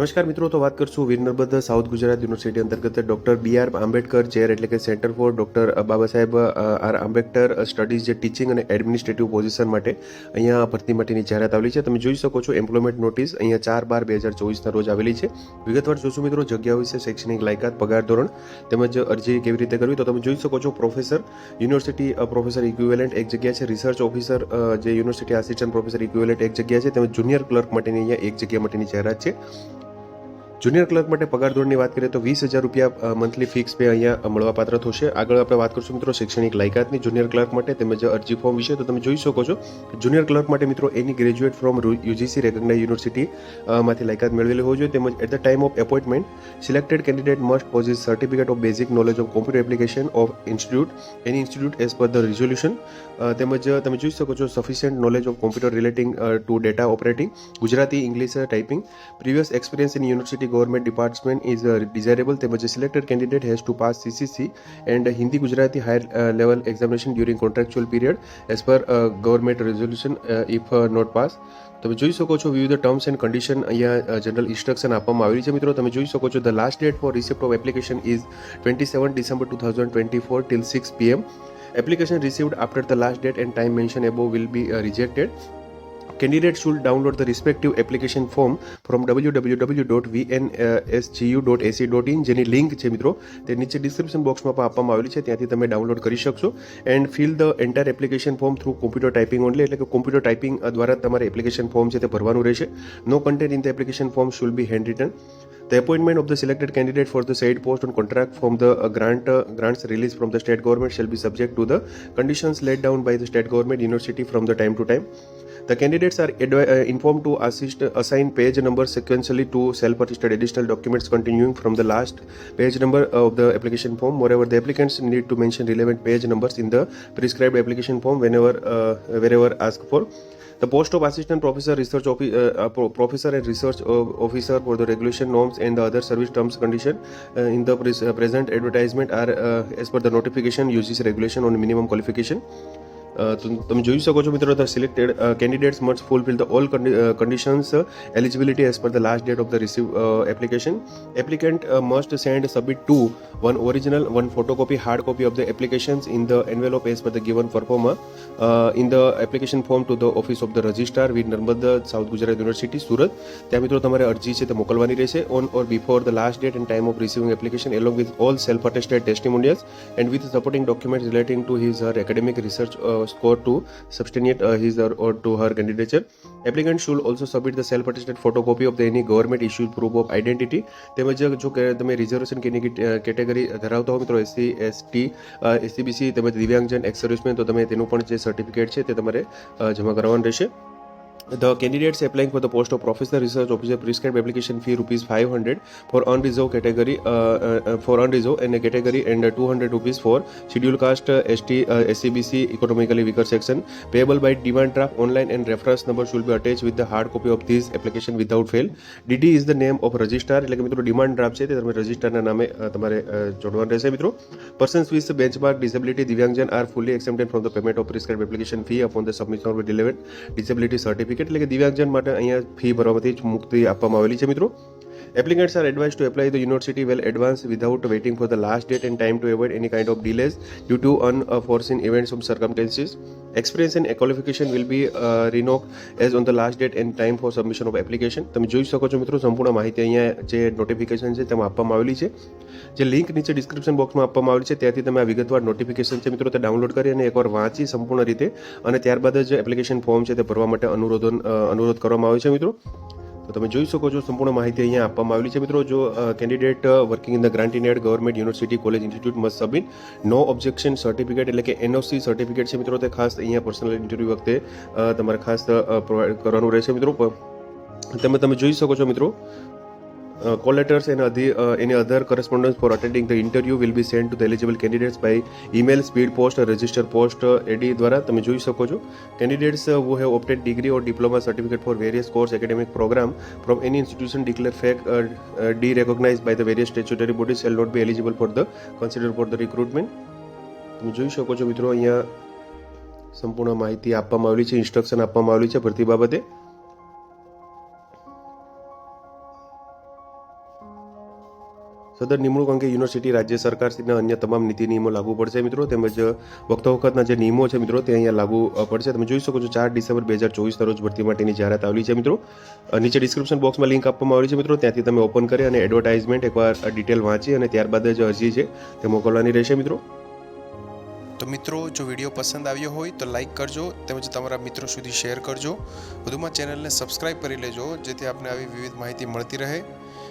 નમસ્કાર મિત્રો તો વાત કરશું વિનર્મદ સાઉથ ગુજરાત યુનિવર્સિટી અંતર્ગત doctor B R Ambedkar chair એટલે કે centre for doctor Baba Saheb R Ambedkar studies જે ટીચિંગ અને એડમિનિસ્ટ્રેટિવ પોઝિશન માટે અહીંયા ભરતી માટેની જાહેરાત આવેલી છે તમે જોઈ શકો છો એમ્પ્લોયમેન્ટ નોટિસ અહીંયા ચાર બાર બે હજાર ચોવીસના રોજ આવેલી છે વિગતવાર જોશું મિત્રો જગ્યાઓ વિશે શૈક્ષણિક લાયકાત પગાર ધોરણ તેમજ અરજી કેવી રીતે કરવી તો તમે જોઈ શકો છો પ્રોફેસર યુનિવર્સિટી પ્રોફેસર ઇક્વિવેલન્ટ એક જગ્યા છે રિસર્ચ ઓફિસર જે યુનિવર્સિટી આસિસ્ટન્ટ પ્રોફેસર ઇક્વિવેલન્ટ એક જગ્યા છે તેમજ જુનિયર ક્લર્ક માટેની અહીંયા એક જગ્યા માટેની જાહેરાત છે જુનિયર ક્લર્ક માટે પગાર ધોરણની વાત કરીએ તો વીસ હજાર રૂપિયા મંથલી ફિક્સ પે અહીંયા મળવાપાત્ર થશે આગળ આપણે વાત કરશું મિત્રો શૈક્ષણિક લાયકાતની જુનિયર ક્લર્ક માટે તેમજ અરજી ફોર્મ વિશે તો તમે જોઈ શકો છો જુનિયર ક્લર્ક માટે મિત્રો any graduate from UGC recognise university માંથી લાયકાત મેળવેલી હોવી જોઈએ તેમજ at the time of appointment selected candidate must possess certificate of basic knowledge of computer application of institute any institute as per the resolution તેમજ તમે જોઈ શકો છો sufficient knowledge of computer relating to data operating Gujarati English typing previous experience in university the government department is desirable તેમજ selected candidate has two pass CCC and Hindi Gujarati higher level examination during contractual period as per government resolution if not pass તમે જોઈ શકો છો વિવિધ terms and condition અહીંયા general uh, instruction આપવામાં આવી છે મિત્રો તમે જોઈ શકો છો the last date for receipt of application is twenty seven December two thousand twenty four till six PM application received after the last date and time mention above will be rejected Candidates should download the respective application form from www.vnsgu.ac.in જેની link છે મિત્રો તે નીચે description બોક્સમાં પણ આપવામાં આવેલી છે ત્યાંથી તમે ડાઉનલોડ કરી શકશો and fill the entire application form through computer typing only એટલે કે કોમ્પ્યુટર ટાઈપિંગ દ્વારા તમારે એપ્લિકેશન ફોર્મ છે તે ભરવાનું રહેશે no content in the application form should be hand The appointment of the selected candidate for the said post on contract from the uh, grant uh, grants released from the state government shall be subject to the conditions laid down by the state government university from the time to time. The candidates are uh, informed to assist, assign page numbers sequentially to self-attested additional documents continuing from the last page number of the application form. Moreover, the applicants need to mention relevant page numbers in the prescribed application form whenever uh, wherever asked for. The post of assistant professor, research uh, uh professor and research uh, officer for the regulation norms and the other service terms condition uh, in the pres- present advertisement are as per the notification uses regulation on minimum qualification. તમે જોઈ શકો છો મિત્રો the selected candidates must fulfil the all conditions eligibility as per the last date of the receive application applicant must send submit to one original one photocopy hard copy of the applications in the envelope as per the given proforma in the application form to the office of the registrar with Narmada south Gujarat university Surat ત્યાં મિત્રો તમારે અરજી છે તે મોકલવાની રહેશે on or before the last date and time of receiving application along with all self attested testimonials and with supporting document relating to his her academic research of score to substantiate uh, his or, or to her candidature. Applicant should also submit the self attested photocopy of the any government issue proof of identity તેમજ જો તમે reservation કેની category ધરાવતા હો મિત્રો SC ST SCBC તેમજ દિવ્યાંગજન x servicemen તો તમે તેનું પણ જે સર્ટિફિકેટ છે તે તમારે uh, જમા કરવાનું રહેશે The candidates applying for the post of professional research officer prescribed application fee rupees 500 for unreserved category uh, uh, for unreserved and a category and uh, 200 rupees for scheduled caste uh, ST uh, SCBC economically weaker section payable by demand draft online and reference number should be attached with the hard copy of this application without fail DD is the name of registrar એટલે કે મિત્રો demand draft છે તે તમે રજિસ્ટરના નામે તમારે જોડવાનું રહેશે મિત્રો પર્સન્સ વિથ બેન્ચમાર્ક ડિસેબિલિટી દિવ્યાંગજન are fully accepted from the payment of prescribe application fee upon the submission of ડિલેવન ડિસેબિલિટી સર્ટિફિકેટ પબ્લિક એટલે કે દિવ્યાંગજન માટે અહીંયા ફી ભરવામાંથી જ મુક્તિ આપવામાં આવેલી છે મિત્રો Applicants are advised to apply the university well advanced without waiting for the last date and time to avoid any kind of delays due to unforeseen events or circumstances. Experience and qualification will be uh, revoked as on the last date and time for submission of application. તમે જોઈ શકો છો મિત્રો સંપૂર્ણ માહિતી અહીંયા જે notification છે તેમાં આપવામાં આવેલી છે જે લિંક નીચે ડિસ્ક્રિપ્શન બોક્સમાં આપવામાં આવેલી છે ત્યાંથી તમે આ વિગતવાર નોટિફિકેશન છે મિત્રો તે ડાઉનલોડ કરી અને એકવાર વાંચી સંપૂર્ણ રીતે અને ત્યારબાદ જ એપ્લિકેશન ફોર્મ છે તે ભરવા માટે અનુરોધન અનુરોધ કરવામાં આવે છે મિત્રો તો તમે જોઈ શકો છો સંપૂર્ણ માહિતી અહીંયા આપવામાં આવેલી છે મિત્રો જો candidate working in the grant in government university college institute must submit no objection certificate એટલે કે એનઓસી સર્ટિફિકેટ છે મિત્રો તે ખાસ અહીંયા પર્સનલ ઇન્ટરવ્યૂ વખતે તમારે ખાસ પ્રોવાઈડ કરવાનું રહેશે મિત્રો તમે તમે જોઈ શકો છો મિત્રો Uh, call letters and other, uh, any other correspondence for attending the interview will be sent to the eligible candidates by email, speed post, register post, AD દ્વારા તમે જોઈ શકો છો candidates who have obtained degree or diploma certificate for various course academic program from any institution declared fact uh, uh, derecognized by the various statutory bodies shall not be eligible for the considered for the recruitment તમે જોઈ શકો છો મિત્રો અહીંયા સંપૂર્ણ માહિતી આપવામાં આવેલી છે ઇન્સ્ટ્રક્શન આપવામાં આવેલી છે ભરતી બાબતે સદર નિમણૂક અંગે યુનિવર્સિટી રાજ્ય સરકાર સરકારશ્રીના અન્ય તમામ નીતિ નિયમો લાગુ પડશે મિત્રો તેમજ વખત વખતના જે નિયમો છે મિત્રો તે અહીંયા લાગુ પડશે તમે જોઈ શકો છો ચાર ડિસેમ્બર બે હજાર ચોવીસના રોજ ભરતી માટેની જાહેરાત આવેલી છે મિત્રો નીચે ડિસ્ક્રિપ્શન બોક્સમાં લિંક આપવામાં આવી છે મિત્રો ત્યાંથી તમે ઓપન કરી અને એડવર્ટાઇઝમેન્ટ એકવાર ડિટેલ વાંચી અને ત્યારબાદ જ અરજી છે તે મોકલવાની રહેશે મિત્રો તો મિત્રો જો વિડીયો પસંદ આવ્યો હોય તો લાઇક કરજો તેમજ તમારા મિત્રો સુધી શેર કરજો વધુમાં ચેનલને સબસ્ક્રાઇબ કરી લેજો જેથી આપને આવી વિવિધ માહિતી મળતી રહે